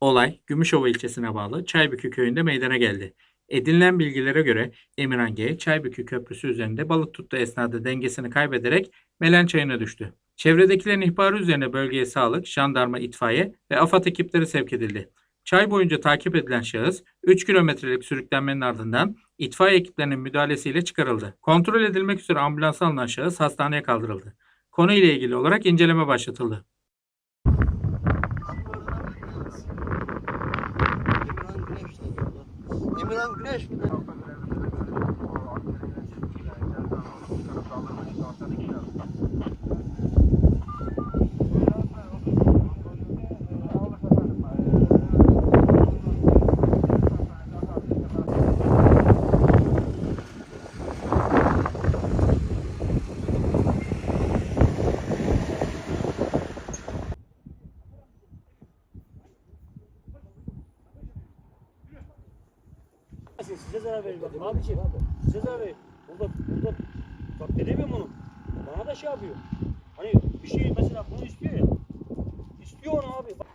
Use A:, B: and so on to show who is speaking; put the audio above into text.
A: Olay Gümüşova ilçesine bağlı Çaybükü köyünde meydana geldi. Edinilen bilgilere göre Emirhan G. Çaybükü Köprüsü üzerinde balık tuttuğu esnada dengesini kaybederek Melen Çayı'na düştü. Çevredekilerin ihbarı üzerine bölgeye sağlık, jandarma, itfaiye ve AFAD ekipleri sevk edildi. Çay boyunca takip edilen şahıs 3 kilometrelik sürüklenmenin ardından itfaiye ekiplerinin müdahalesiyle çıkarıldı. Kontrol edilmek üzere ambulansa alınan şahıs hastaneye kaldırıldı. Konuyla ilgili olarak inceleme başlatıldı.
B: E me dando grande, né?
C: Size zarar verir bak abiciğim. Size zarar verir. Burada, burada takdir edemiyorum onu. Bana da şey yapıyor. Hani bir şey mesela bunu istiyor ya. İstiyor onu abi. Bak,